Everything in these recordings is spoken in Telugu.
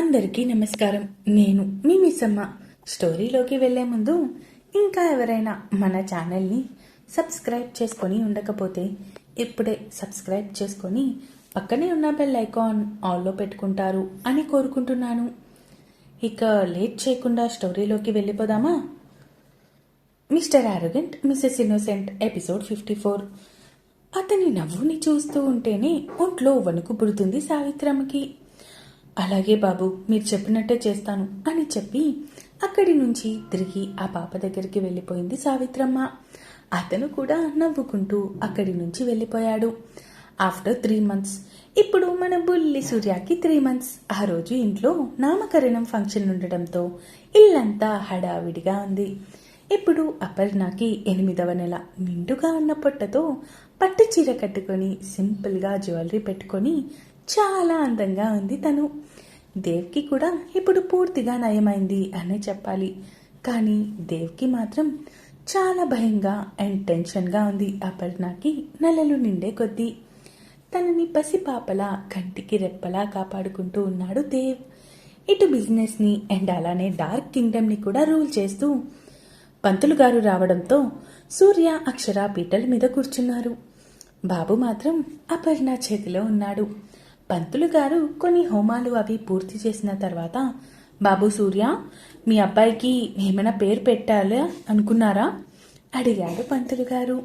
అందరికీ నమస్కారం. నేను మీ మిస్సమ్మ. స్టోరీలోకి వెళ్ళే ముందు ఇంకా ఎవరైనా మన ఛానల్ని సబ్స్క్రైబ్ చేసుకొని ఉండకపోతే ఇప్పుడే సబ్స్క్రైబ్ చేసుకొని పక్కనే ఉన్న బెల్ ఐకాన్ ఆల్లో పెట్టుకుంటారు అని కోరుకుంటున్నాను. ఇక లేట్ చేయకుండా స్టోరీలోకి వెళ్ళిపోదామా? Mr arrogant Mrs innocent episode fifty four. అతని నవ్వుని చూస్తూ ఉంటేనే ఒంట్లో వణుకు పుడుతుంది సావిత్రమ్మకి. అలాగే బాబు మీరు చెప్పినట్టే చేస్తాను అని చెప్పి అక్కడి నుంచి తిరిగి ఆ పాప దగ్గరికి వెళ్ళిపోయింది సావిత్రమ్మ. అతను కూడా నవ్వుకుంటూ అక్కడి నుంచి వెళ్ళిపోయాడు. ఆఫ్టర్ త్రీ మంత్స్ ఇప్పుడు మన బుల్లి సూర్యకి త్రీ మంత్స్ ఆ రోజు ఇంట్లో నామకరణం ఫంక్షన్ ఉండడంతో ఇల్లంతా హడావిడిగా ఉంది. ఇప్పుడు అపర్ణకి ఎనిమిదవ నెల. నిండుగా ఉన్న పొట్టతో పట్టు చీర కట్టుకొని సింపుల్గా జ్యువెలరీ పెట్టుకొని చాలా అందంగా ఉంది తను. దేవ్కి కూడా ఇప్పుడు పూర్తిగా నయమైంది అనే చెప్పాలి. కానీ దేవ్కి మాత్రం చాలా భయంగా అండ్ టెన్షన్గా ఉంది అపర్ణకి నెలలు నిండే కొద్దీ. తనని పసిపాపలా కంటికి రెప్పలా కాపాడుకుంటూ ఉన్నాడు దేవ్. ఇటు బిజినెస్ని అండ్ అలానే డార్క్ కింగ్డమ్ని కూడా రూల్ చేస్తూ పంతులు గారు రావడంతో సూర్య అక్షర పీటల మీద కూర్చున్నారు. బాబు మాత్రం అపర్ణ చేతిలో ఉన్నాడు. పంతులు గారు కొన్ని హోమాలు అవి పూర్తి చేసిన తర్వాత బాబు సూర్య మీ అబ్బాయికి ఏమైనా పేరు పెట్టాలి అనుకున్నారా? అడిగాడు పంతులు గారు.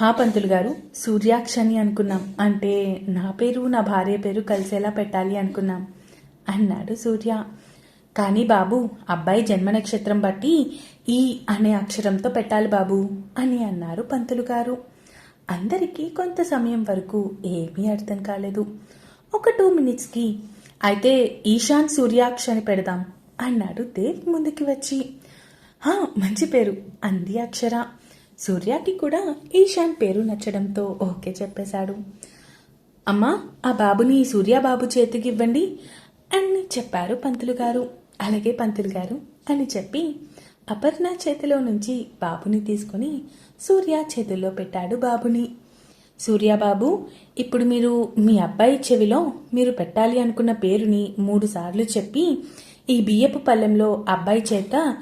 హా పంతులు గారు సూర్యాక్షని అనుకున్నాం. అంటే నా పేరు నా భార్య పేరు కలిసేలా పెట్టాలి అనుకున్నాం అన్నాడు సూర్య. కానీ బాబు అబ్బాయి జన్మ నక్షత్రం బట్టి ఈ అనే అక్షరంతో పెట్టాలి బాబు అని అన్నారు పంతులు గారు. అందరికీ కొంత సమయం వరకు ఏమీ అర్థం కాలేదు. ఒక టూ మినిట్స్కి. అయితే ఈశాన్ సూర్యాక్ష అని పెడదాం అన్నాడు దేవ్ ముందుకి వచ్చి. "హా, మంచి పేరు అంది అక్షర. సూర్యాకి కూడా ఈశాన్ పేరు నచ్చడంతో ఓకే చెప్పేశాడు. అమ్మా ఆ బాబుని సూర్యాబాబు చేతికి ఇవ్వండి అని చెప్పారు పంతులు గారు. అలాగే పంతులు గారు అని చెప్పి అపర్ణ చేతిలో నుంచి బాబుని తీసుకొని సూర్య చేతిలో పెట్టాడు బాబుని. సూర్యాబాబు ఇప్పుడు మీరు మీ అబ్బాయి చెవిలో మీరు పెట్టాలి అనుకున్న పేరుని మూడు సార్లు చెప్పి ఈ బియ్యపు పళ్ళెంలో అబ్బాయి చేత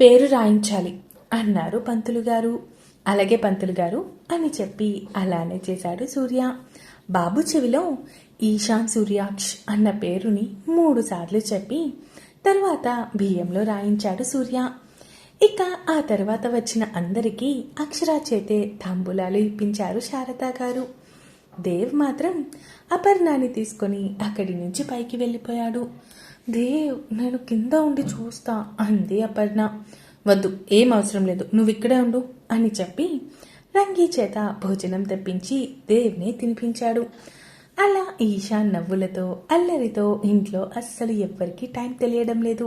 పేరు రాయించాలి అన్నారు పంతులు గారు. అలాగే పంతులు గారు అని చెప్పి అలానే చేశాడు సూర్య. బాబు చెవిలో ఈశాన్ సూర్యాక్ష్ అన్న పేరుని మూడు సార్లు చెప్పి తర్వాత బియ్యంలో రాయించాడు సూర్య. ఇక ఆ తర్వాత వచ్చిన అందరికీ అక్షరా చేతే తాంబూలాలు ఇప్పించారు శారదా గారు. దేవ్ మాత్రం అపర్ణాన్ని తీసుకొని అక్కడి నుంచి పైకి వెళ్ళిపోయాడు. దేవ్ నేను కింద ఉండి చూస్తా అంది అపర్ణ. వద్దు ఏం అవసరం లేదు నువ్వు ఇక్కడే ఉండు అని చెప్పి రంగి చేత భోజనం తెప్పించి దేవ్ని తినిపించాడు. అలా ఈశాన్ నవ్వులతో అల్లరితో ఇంట్లో అస్సలు ఎవ్వరికీ టైం తెలియడం లేదు.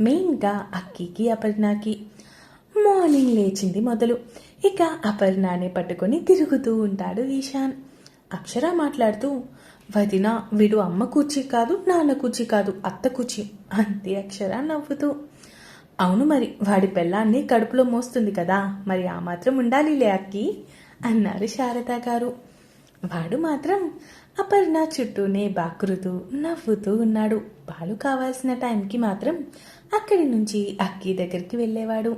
మెయిన్గా అక్కికి అపర్ణకి. మార్నింగ్ లేచింది మొదలు. ఇక అపర్ణాని పట్టుకొని తిరుగుతూ ఉంటాడు ఈశాన్. అక్షర మాట్లాడుతూ వదిన వీడు అమ్మ కూర్చి కాదు నాన్న కూర్చి కాదు అత్త కూర్చి అంతే అక్షర నవ్వుతూ. అవును మరి వాడి పెళ్ళాన్ని కడుపులో మోస్తుంది కదా మరి ఆ మాత్రం ఉండాలిలే అక్కి అన్నారు శారద గారు. వాడు మాత్రం అపర్ణ చుట్టూనే బాకురుతూ నవ్వుతూ ఉన్నాడు. పాలు కావాల్సిన టైంకి మాత్రం అక్కడి నుంచి అక్కి దగ్గరికి వెళ్ళేవాడు.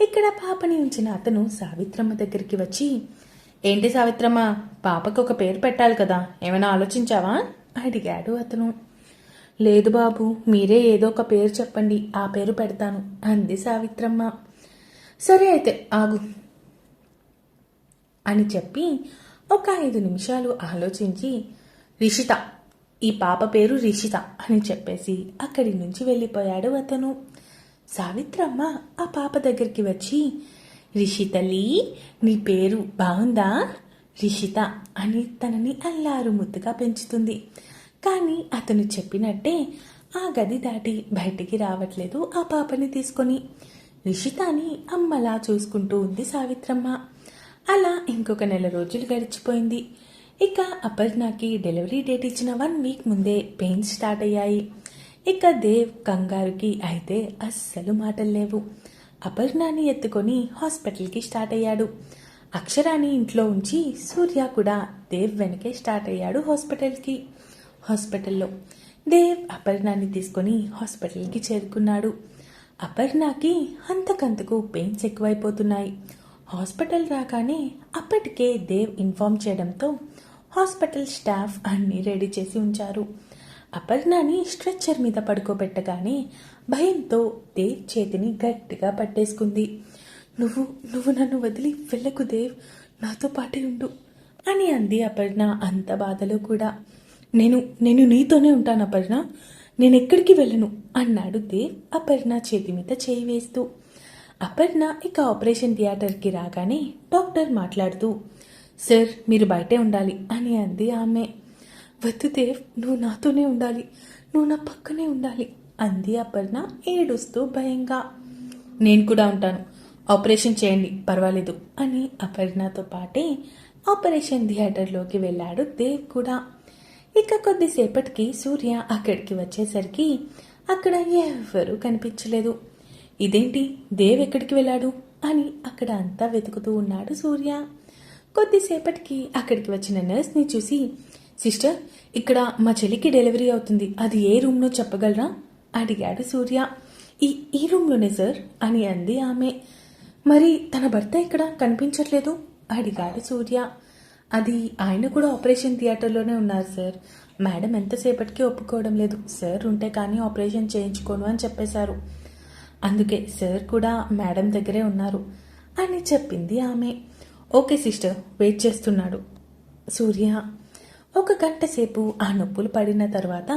ఇక్కడ పాపని ఉంచిన అతను సావిత్రమ్మ దగ్గరికి వచ్చి ఏంటి సావిత్రమ్మ పాపకు ఒక పేరు పెట్టాలి కదా ఏమైనా ఆలోచించావా? అడిగాడు అతను. లేదు బాబు మీరే ఏదో ఒక పేరు చెప్పండి ఆ పేరు పెడతాను అంది సావిత్రమ్మ. సరే అయితే ఆగు. అని చెప్పి ఒక ఐదు నిమిషాలు ఆలోచించి రిషిత ఈ పాప పేరు రిషిత అని చెప్పేసి అక్కడి నుంచి వెళ్ళిపోయాడు అతను. సావిత్రమ్మ ఆ పాప దగ్గరికి వచ్చి రిషితలి నీ పేరు బాగుందా? రిషిత అని తనని అల్లారు ముద్దుగా పెంచుతుంది. కానీ అతను చెప్పినట్టే ఆ గది దాటి బయటికి రావట్లేదు ఆ పాపని తీసుకొని. రిషితాని అమ్మలా చూసుకుంటూ ఉంది సావిత్రమ్మ. అలా ఇంకొక నెల రోజులు గడిచిపోయింది. ఇక అపర్ణకి డెలివరీ డేట్ ఇచ్చిన వన్ వీక్ ముందే పెయిన్స్ స్టార్ట్ అయ్యాయి. ఇక దేవ్ కంగారుకి అయితే అస్సలు మాటలు లేవు. అపర్ణాని ఎత్తుకొని హాస్పిటల్కి స్టార్ట్ అయ్యాడు. అక్షరాని ఇంట్లో ఉంచి సూర్య కూడా దేవ్ వెనకే స్టార్ట్ అయ్యాడు హాస్పిటల్కి. హాస్పిటల్లో దేవ్ అపర్ణాన్ని తీసుకొని హాస్పిటల్కి చేరుకున్నాడు. అపర్ణకి అంతకంతకు పెయిన్స్ ఎక్కువైపోతున్నాయి. హాస్పిటల్ రాగానే అప్పటికే దేవ్ ఇన్ఫార్మ్ చేయడంతో హాస్పిటల్ స్టాఫ్ అన్నీ రెడీ చేసి ఉంచారు. అపర్ణని స్ట్రెచ్చర్ మీద పడుకోబెట్టగానే భయంతో దేవ్ చేతిని గట్టిగా పట్టేసుకుంది. నువ్వు నువ్వు నన్ను వదిలి వెళ్ళకు దేవ్ నాతో పాటే ఉండు అని అంది అపర్ణ అంత బాధలో కూడా. నేను నేను నీతోనే ఉంటాను అపర్ణ నేను ఎక్కడికి వెళ్ళను అన్నాడు దేవ్ అపర్ణ చేతి మీద చేయి వేస్తూ. అపర్ణ ఇక ఆపరేషన్ థియేటర్కి రాగానే డాక్టర్ మాట్లాడుతూ సార్ మీరు బయటే ఉండాలి అని అంది ఆమె. వద్దు దేవ్ నువ్వు నాతోనే ఉండాలి నువ్వు నా పక్కనే ఉండాలి అంది అపర్ణ ఏడుస్తూ భయంగా. నేను కూడా ఉంటాను ఆపరేషన్ చేయండి పర్వాలేదు అని అపర్ణతో పాటే ఆపరేషన్ థియేటర్లోకి వెళ్ళాడు దేవ్ కూడా. ఇక కొద్దిసేపటికి సూర్య అక్కడికి వచ్చేసరికి అక్కడ ఎవ్వరూ కనిపించలేదు. ఇదేంటి దేవ్ ఎక్కడికి వెళ్ళాడు? అని అక్కడ అంతా వెతుకుతూ ఉన్నాడు సూర్య. కొద్దిసేపటికి అక్కడికి వచ్చిన నర్స్ని చూసి సిస్టర్ ఇక్కడ మా చెల్లికి డెలివరీ అవుతుంది. అది ఏ రూమ్లో చెప్పగలరా? అడిగాడు సూర్య. ఈ ఈ రూమ్లోనే సార్ అని అంది ఆమె. మరి తన భర్త ఇక్కడ కనిపించట్లేదు? అడిగాడు సూర్య. అది ఆయన కూడా ఆపరేషన్ థియేటర్లోనే ఉన్నారు సార్. మేడం ఎంతసేపటికి ఒప్పుకోవడం లేదు. సార్ ఉంటే కానీ ఆపరేషన్ చేయించుకోను అని చెప్పేశారు. అందుకే సార్ కూడా మేడం దగ్గరే ఉన్నారు అని చెప్పింది ఆమె. Okay sister. వెయిట్ చేస్తున్నాడు. సూర్య ఒక గంట సేపు ఆ నొప్పులు పడిన తర్వాత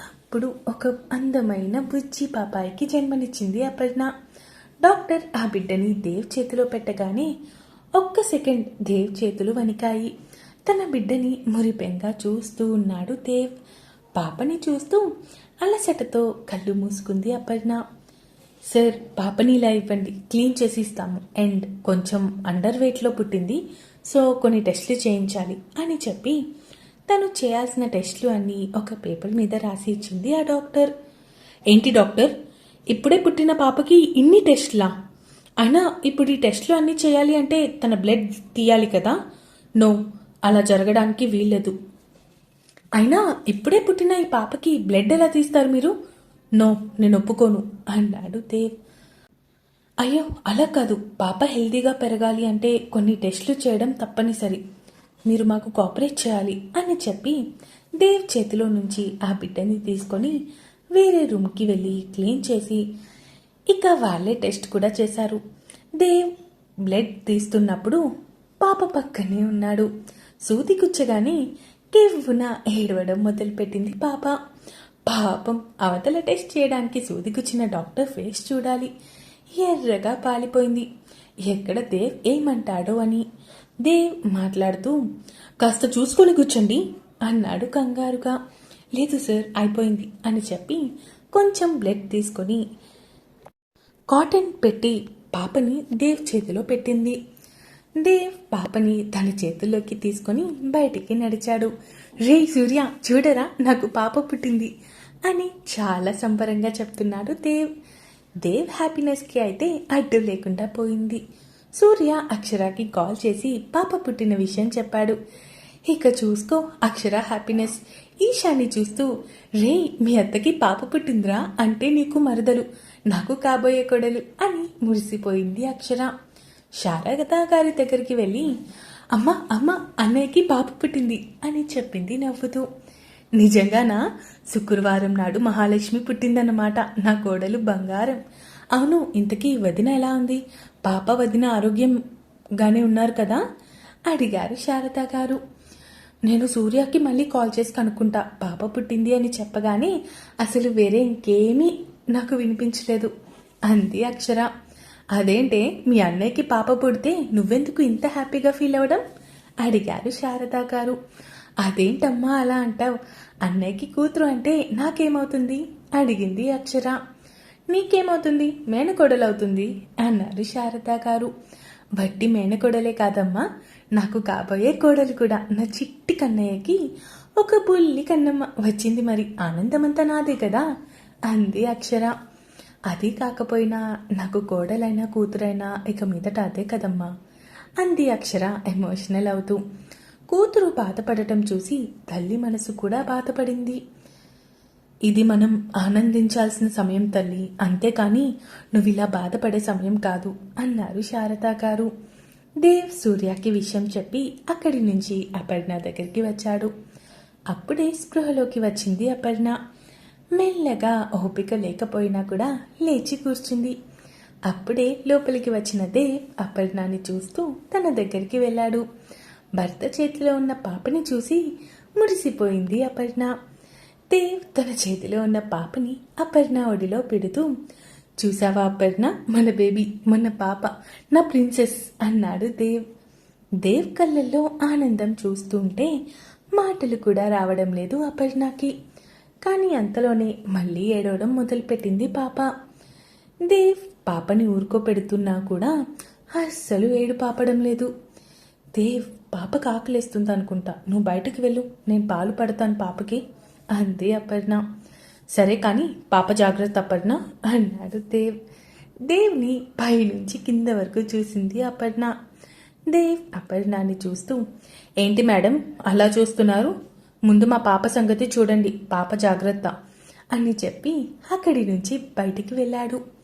అప్పుడు ఒక అందమైన బుజ్జి పాపాయికి జన్మనిచ్చింది అపర్ణ డాక్టర్ ఆ బిడ్డని దేవ్ చేతిలో పెట్టగానే ఒక్క సెకండ్ దేవ్ చేతులు వణికాయి. తన బిడ్డని మురిపెంగా చూస్తూ ఉన్నాడు దేవ్. పాపని చూస్తూ అలసటతో కళ్ళు మూసుకుంది అపర్ణ సార్ పాపని ఇవ్వండి క్లీన్ చేసి ఇస్తాము అండ్ కొంచెం అండర్ వెయిట్లో పుట్టింది సో కొన్ని టెస్టులు చేయించాలి అని చెప్పి తను చేయాల్సిన టెస్టులు అన్నీ ఒక పేపర్ మీద రాసి ఇచ్చింది ఆ డాక్టర్. ఏంటి డాక్టర్? ఇప్పుడే పుట్టిన పాపకి ఇన్ని టెస్టులా? అయినా ఇప్పుడు ఈ టెస్టులు అన్నీ చేయాలి అంటే తన బ్లడ్ తీయాలి కదా? నో అలా జరగడానికి వీల్లేదు. అయినా ఇప్పుడే పుట్టిన ఈ పాపకి బ్లడ్ ఎలా తీస్తారు మీరు? నో నేను ఒప్పుకోను అన్నాడు దేవ్. అయ్యో అలా కాదు. పాప హెల్దీగా పెరగాలి అంటే కొన్ని టెస్టులు చేయడం తప్పనిసరి. మీరు మాకు కోఆపరేట్ చేయాలి అని చెప్పి దేవ్ చేతిలో నుంచి ఆ బిడ్డని తీసుకొని వేరే రూమ్కి వెళ్ళి క్లీన్ చేసి ఇక వాళ్ళే టెస్ట్ కూడా చేశారు. దేవ్ బ్లడ్ తీస్తున్నప్పుడు పాప పక్కనే ఉన్నాడు. సూది గుచ్చగానే కేవ్వున ఏడవడం మొదలుపెట్టింది పాప. పాపం అవతల టెస్ట్ చేయడానికి సూది గుచ్చిన డాక్టర్ ఫేస్ చూడాలి. ఎర్రగా పాలిపోయింది. ఎక్కడ దేవ్ ఏమంటాడో అని. దేవ్ మాట్లాడుతూ కాస్త చూసుకొని కూర్చోండి అన్నాడు కంగారుగా. లేదు సార్ అయిపోయింది అని చెప్పి కొంచెం బ్లడ్ తీసుకొని కాటన్ పెట్టి పాపని దేవ్ చేతిలో పెట్టింది. దేవ్ పాపని తన చేతుల్లోకి తీసుకొని బయటికి నడిచాడు. రే సూర్య చూడరా నాకు పాప పుట్టింది. అని చాలా సంబరంగా చెప్తున్నాడు దేవ్. దేవ్ హ్యాపీనెస్కి అయితే అడ్డు లేకుండా పోయింది. సూర్య అక్షరాకి కాల్ చేసి పాప పుట్టిన విషయం చెప్పాడు. ఇక చూసుకో అక్షర హ్యాపీనెస్. ఈశాని చూస్తూ రే మీ అత్తకి పాప పుట్టిందిరా అంటే నీకు మరదలు నాకు కాబోయే కొడలు అని మురిసిపోయింది అక్షర. శారద గారి దగ్గరికి వెళ్ళి అమ్మ అమ్మ అన్నయ్యకి పాప పుట్టింది అని చెప్పింది నవ్వుతూ. నిజంగానా? శుక్రవారం నాడు మహాలక్ష్మి పుట్టిందన్నమాట నా కోడలు బంగారం. అవును ఇంతకీ వదిన ఎలా ఉంది? పాప వదిన ఆరోగ్యంగానే ఉన్నారు కదా? అడిగారు శారద గారు. నేను సూర్యకి మళ్ళీ కాల్ చేసి కనుక్కుంటా పాప పుట్టింది అని చెప్పగానే అసలు వేరే ఇంకేమీ నాకు వినిపించలేదు అంది అక్షర. అదేంటే మీ అన్నయ్యకి పాప పుడితే నువ్వెందుకు ఇంత హ్యాపీగా ఫీల్ అవ్వడం? అడిగారు శారదా గారు. అదేంటమ్మా అలా అంటావు? అన్నయ్యకి కూతురు అంటే నాకేమవుతుంది? అడిగింది అక్షర. నీకేమవుతుంది? మేనకోడలవుతుంది? అన్నారు శారదా గారు. బట్టి మేనకోడలే కాదమ్మా. నాకు కాబోయే కోడలు కూడా. నా చిట్టి కన్నయ్యకి ఒక బుల్లి కన్నమ్మ. వచ్చింది మరి. ఆనందమంతా నాదే కదా? అంది అక్షర. అది కాకపోయినా నాకు కోడలైనా కూతురైనా ఇక మీదట అదే కదమ్మా. అంది అక్షర ఎమోషనల్ అవుతూ. కూతురు బాధపడటం చూసి తల్లి మనసు కూడా బాధపడింది. ఇది మనం ఆనందించాల్సిన సమయం తల్లి అంతేకాని నువ్వు ఇలా బాధపడే సమయం కాదు అన్నారు శారదా గారు. దేవ్ సూర్యకి విషయం చెప్పి అక్కడి నుంచి అపర్ణ దగ్గరికి వచ్చాడు. అప్పుడే స్పృహలోకి వచ్చింది అపర్ణ. మెల్లగా ఓపిక లేకపోయినా కూడా లేచి కూర్చుంది. అప్పుడే లోపలికి వచ్చిన దేవ్ అపర్ణాని చూస్తూ తన దగ్గరికి వెళ్ళాడు. భర్త చేతిలో ఉన్న పాపని చూసి మురిసిపోయింది అపర్ణ. దేవ్ తన చేతిలో ఉన్న పాపని అపర్ణ ఒడిలో పెడుతూ చూసావా అపర్ణ? మన బేబీ మన పాప నా ప్రిన్సెస్ అన్నాడు దేవ్. దేవ్ కళ్ళల్లో ఆనందం చూస్తుంటే మాటలు కూడా రావడం లేదు అపర్ణకి. కానీ అంతలోనే మళ్ళీ ఏడవడం మొదలుపెట్టింది పాప. దేవ్ పాపని ఊరుకోపెడుతున్నా కూడా అస్సలు ఏడు పాపడం లేదు. దేవ్ పాపకు ఆకలేస్తుంది అనుకుంటా నువ్వు బయటకు వెళ్ళు నేను పాలు పడతాను పాపకి. అంతే అపర్ణ. సరే కానీ పాప జాగ్రత్త అపర్ణ అన్నాడు దేవ్. దేవ్ని పైనుంచి కింద వరకు చూసింది అపర్ణ. దేవ్ అపర్ణాన్ని చూస్తూ ఏంటి మేడం అలా చూస్తున్నారు? ముందు మా పాప సంగతి చూడండి పాప జాగ్రత్త అని చెప్పి అక్కడి నుంచి బయటికి వెళ్ళాడు.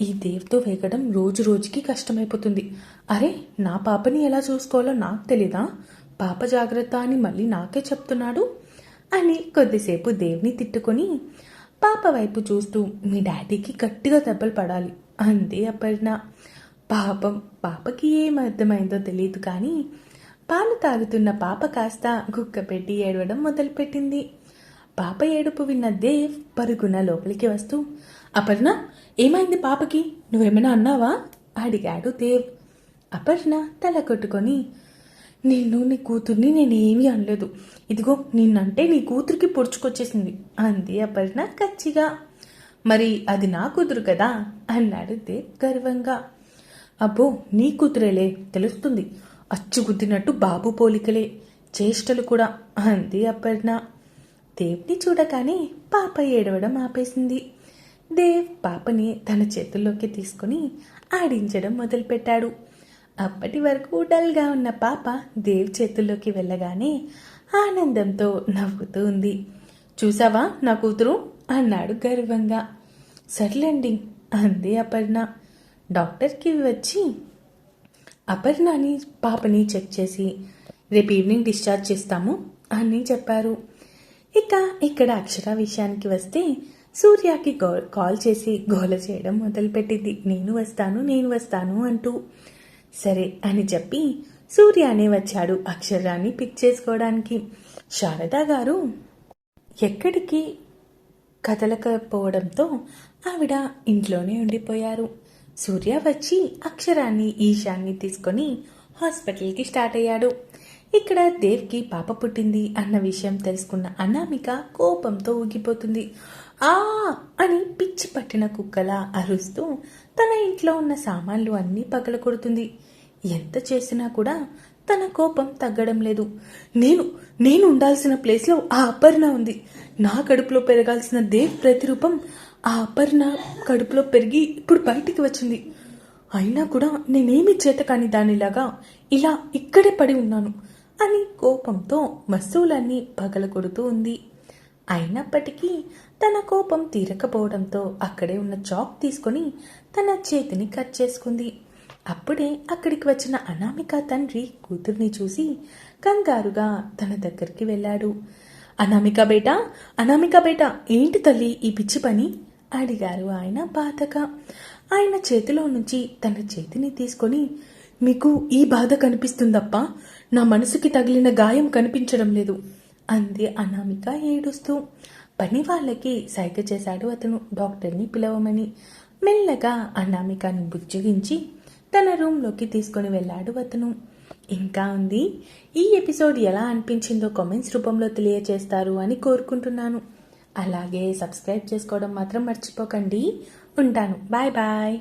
ఈ దేవ్తో వేగడం రోజు రోజుకి కష్టమైపోతుంది. అరే నా పాపని ఎలా చూసుకోవాలో నాకు తెలీదా? పాప జాగ్రత్త అని మళ్ళీ నాకే చెప్తున్నాడు? అని కొద్దిసేపు దేవ్ని తిట్టుకొని పాప వైపు చూస్తూ మీ డాడీకి గట్టిగా దెబ్బలు పడాలి అంది అపర్ణ. పాపం పాపకి ఏం అర్థమైందో తెలియదు కానీ పాలు తాగుతున్న పాప కాస్త గుక్క పెట్టి ఏడవడం మొదలుపెట్టింది. పాప ఏడుపు విన్న దేవ్ పరుగున లోపలికి వస్తూ అపర్ణ ఏమైంది పాపకి? నువ్వేమైనా అన్నావా? అడిగాడు దేవ్. అపర్ణ తల కొట్టుకొని నిన్ను నీ కూతుర్ని నేనేమీ అనలేదు. ఇదిగో నిన్నంటే నీ కూతురికి పొడుచుకొచ్చేసింది అంది అపర్ణ కచ్చిగా. మరి అది నా కూతురు కదా? అన్నాడు దేవ్ గర్వంగా. అబ్బో నీ కూతురేలే తెలుస్తుంది. అచ్చు గుద్దినట్టు బాబు పోలికలే చేష్టలు కూడా అంది అపర్ణ. దేవ్ని చూడగానే పాప ఏడవడం ఆపేసింది. దేవ్ పాపని తన చేతుల్లోకి తీసుకుని ఆడించడం మొదలుపెట్టాడు. అప్పటి వరకు డల్గా ఉన్న పాప దేవ్ చేతుల్లోకి వెళ్ళగానే ఆనందంతో నవ్వుతూ ఉంది. చూసావా నా కూతురు? అన్నాడు గర్వంగా. సర్లేండి అంది అపర్ణ. డాక్టర్కి వచ్చి అపర్ణని పాపని చెక్ చేసి రేపు ఈవినింగ్ డిశ్చార్జ్ చేస్తాము అని చెప్పారు. ఇక ఇక్కడ అక్షర విషయానికి వస్తే సూర్యకి కాల్ చేసి గోల చేయడం మొదలుపెట్టింది. నేను వస్తాను నేను వస్తాను అంటూ. సరే అని చెప్పి సూర్యనే వచ్చాడు అక్షరాన్ని పిక్ చేసుకోవడానికి. శారదా గారు ఎక్కడికి కదలకపోవడంతో ఆవిడ ఇంట్లోనే ఉండిపోయారు. సూర్య వచ్చి అక్షరాన్ని ఈశాన్ని తీసుకొని హాస్పిటల్కి స్టార్ట్ అయ్యాడు. ఇక్కడ దేవ్కి పాప పుట్టింది అన్న విషయం తెలుసుకున్న అనామిక కోపంతో ఊగిపోతుంది. ఆ! అని పిచ్చి పట్టిన కుక్కలా అరుస్తూ తన ఇంట్లో ఉన్న సామాన్లు అన్నీ పగల కొడుతుంది ఎంత చేసినా కూడా తన కోపం తగ్గడం లేదు. నేను నేను ఉండాల్సిన ప్లేస్లో ఆ అపర్ణ ఉంది. నా కడుపులో పెరగాల్సిన దేవ్ ప్రతిరూపం ఆ అపర్ణ కడుపులో పెరిగి ఇప్పుడు బయటికి వచ్చింది. అయినా కూడా నేనేమి చేత కాని దానిలాగా ఇలా ఇక్కడే పడి ఉన్నాను. అని కోపంతో వస్తువులన్నీ పగలగొడుతూ ఉంది. అయినప్పటికీ తన కోపం తీరకపోవడంతో అక్కడే ఉన్న చాక్ తీసుకొని తన చేతిని కట్ చేసుకుంది. అప్పుడే అక్కడికి వచ్చిన అనామిక తండ్రి కూతుర్ని చూసి కంగారుగా తన దగ్గరికి వెళ్ళాడు. అనామిక బేట అనామిక బేట ఏంటి తల్లి ఈ పిచ్చి పని? అడిగారు ఆయన బాధగా. ఆయన చేతిలో నుంచి తన చేతిని తీసుకొని మీకు ఈ బాధ కనిపిస్తుందప్ప? నా మనసుకి తగిలిన గాయం కనిపించడం లేదు. అంది అనామిక ఏడుస్తూ. పని వాళ్ళకి సైగ చేశాడు అతను. డాక్టర్ని పిలవమని. మెల్లగా అనామికని బుజ్జగించి తన రూమ్లోకి తీసుకొని వెళ్ళాడు అతను. ఇంకా ఉంది ఈ ఎపిసోడ్ ఎలా అనిపించిందో కామెంట్స్ రూపంలో తెలియజేస్తారు అని కోరుకుంటున్నాను. అలాగే సబ్స్క్రైబ్ చేసుకోవడం మాత్రం మర్చిపోకండి. ఉంటాను. Bye bye.